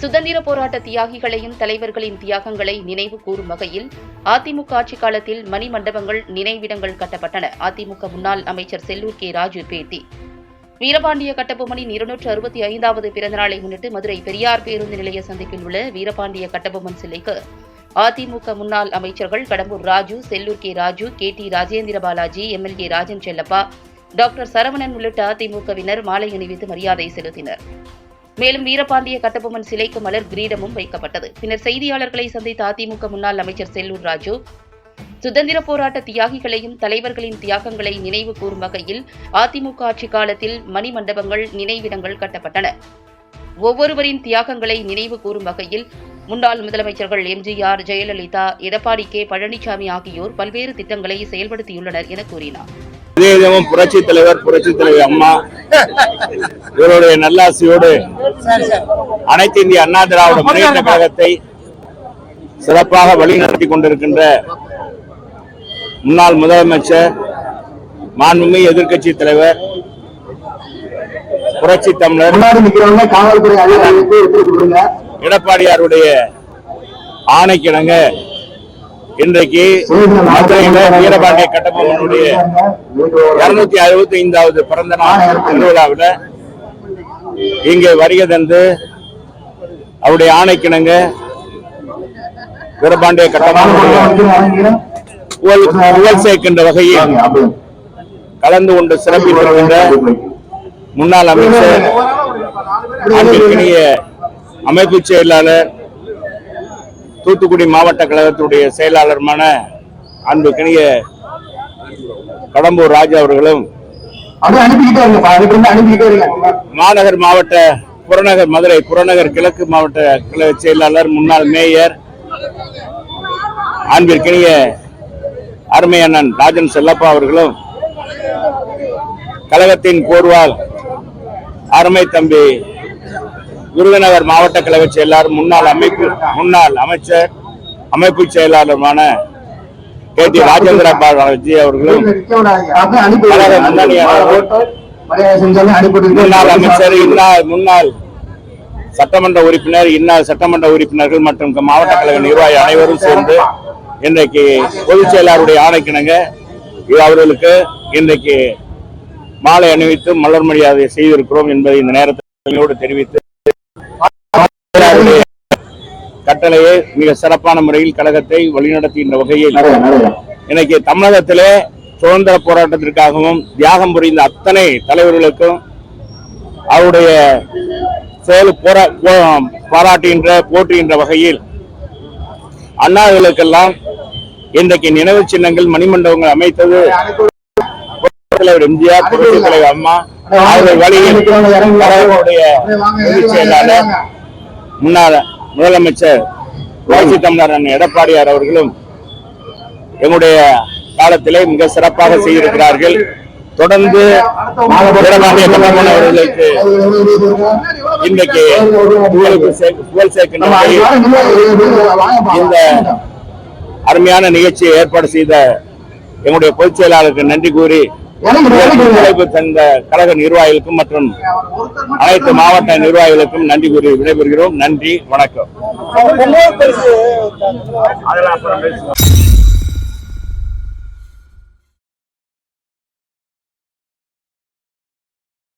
சுதந்திர போராட்ட தியாகிகளையும் தலைவர்களின் தியாகங்களை நினைவு கூறும் வகையில் அதிமுக ஆட்சி காலத்தில் மணிமண்டபங்கள் நினைவிடங்கள் கட்டப்பட்டன. அதிமுக முன்னாள் அமைச்சர் செல்லூர் கே. ராஜு பேட்டி. வீரபாண்டிய கட்டபொம்மனின் இருநூற்று அறுபத்தி ஐந்தாவது பிறந்தநாளை முன்னிட்டு மதுரை பெரியார் பேருந்து நிலைய சந்திப்பில் உள்ள வீரபாண்டிய கட்டபொம்மன் சிலைக்கு அதிமுக முன்னாள் அமைச்சர்கள் Kadambur Raju Sellur K. Raju K. T. Rajendra Balaji MLA Rajan Chellappa doctor Saravanan உள்ளிட்ட அதிமுகவினர் மாலை அணிவித்து மரியாதை செலுத்தினர். மேலும் வீரபாண்டிய கட்டபொம்மன் சிலைக்கு மலர் கிரீடமும் வைக்கப்பட்டது. பின்னர் செய்தியாளர்களை சந்தித்த அதிமுக முன்னாள் அமைச்சர் செல்லூர் ராஜு சுதந்திர போராட்ட தியாகிகளையும் தலைவர்களின் தியாகங்களை நினைவு கூறும் வகையில் அதிமுக ஆட்சி காலத்தில் மணிமண்டபங்கள் நினைவிடங்கள் கட்டப்பட்டன. ஒவ்வொருவரின் தியாகங்களை நினைவு கூறும் வகையில் முன்னாள் முதலமைச்சர்கள் எம்ஜிஆர் ஜெயலலிதா எடப்பாடி கே. பழனிசாமி ஆகியோர் பல்வேறு திட்டங்களை செயல்படுத்தியுள்ளனர் என கூறினார். இதே தினமும் புரட்சி தலைவர் புரட்சி தலைவர் அம்மா. இவருடைய நல்லாசியோடு அனைத்து இந்திய அண்ணா திராவிட முன்னேற்ற கழகத்தை சிறப்பாக வழிநடத்தி கொண்டிருக்கின்ற முன்னாள் முதலமைச்சர் மாண்புமிகு எதிர்க்கட்சி தலைவர் புரட்சி தமிழர் எடப்பாடியாருடைய ஆணைக்கிணங்க இன்றைக்கு மதுரையில வீரபாண்டிய கட்டபொம்மனுடைய இருநூத்தி அறுபத்தி ஐந்தாவது பிறந்த நாள் திருவிழாவில் இங்கே வருகை தந்து அவருடைய ஆணைக்கிணங்க வீரபாண்டிய கட்டபொம்மனுடைய புகழ் புகழ் சேர்க்கின்ற வகையில் கலந்து கொண்டு சிறப்பித்திருக்கின்ற முன்னாள் அமைச்சர் அமைப்பு செயலாளர் தூத்துக்குடி மாவட்ட கழகத்துடைய செயலாளருமான அன்புக்கினிய கடம்பூர் ராஜா அவர்களும் மாநகர் மாவட்ட புறநகர் மதுரை புறநகர் கிழக்கு மாவட்ட கழக செயலாளர் முன்னாள் மேயர் அன்பிற்கினிய அருமை அண்ணன் ராஜன் செல்லப்பா அவர்களும் கழகத்தின் போர்வால் அருமை தம்பி விருதுநகர் மாவட்ட கழக செயலாளர் முன்னாள் அமைப்பு முன்னாள் அமைச்சர் அமைப்பு செயலாளருமான கே. டி. ராஜேந்திர பாலாஜி அவர்களும் முன்னாள் அமைச்சர் இன்னார் முன்னாள் சட்டமன்ற உறுப்பினர் இன்னார் சட்டமன்ற உறுப்பினர்கள் மற்றும் மாவட்ட கழக நிர்வாகி அனைவரும் சேர்ந்து இன்றைக்கு பொதுச் செயலாளருடைய ஆணைக்கிணங்க அவர்களுக்கு இன்றைக்கு மாலை அணிவித்து மலர் மரியாதை செய்திருக்கிறோம் என்பதை இந்த நேரத்தில் தெரிவித்து செயலாளருடைய கட்டளையை மிக சிறப்பான முறையில் கழகத்தை வழிநடத்துகின்ற வகையில் இன்னைக்கு தமிழகத்திலே சுதந்திர போராட்டத்திற்காகவும் தியாகம் புரிந்த அத்தனை தலைவர்களுக்கும் அவருடைய செயல் போரா பாராட்டுகின்ற போற்றுகின்ற வகையில் அண்ணாவிகளுக்கெல்லாம் இன்றைக்கு நினைவு சின்னங்கள் மணிமண்டபங்கள் அமைத்தது. தலைவர் எம்ஜிஆர் புரட்சி தலைவர் அம்மா அவர்கள் வழியில் செயலாளர் முன்னாள் முதலமைச்சர் புரட்சி தமிழரன் எடப்பாடியார் அவர்களும் எங்களுடைய காலத்திலே மிக சிறப்பாக செய்திருக்கிறார்கள். தொடர்ந்து வீரபாண்டிய கட்டபொம்மன் அவர்களுக்கு இன்றைக்கு புகழ் சேர்க்கின்ற இந்த அருமையான நிகழ்ச்சியை ஏற்பாடு செய்த எங்களுடைய பொதுச் செயலாளருக்கு நன்றி கூறி ஒத்துழைப்பு தந்த கழக நிர்வாகிகளுக்கும் மற்றும் அனைத்து மாவட்ட நிர்வாகிகளுக்கும் நன்றி கூறி விடைபெறுகிறோம். நன்றி வணக்கம். அதெல்லாம் அப்புறம் பேசுவோம்.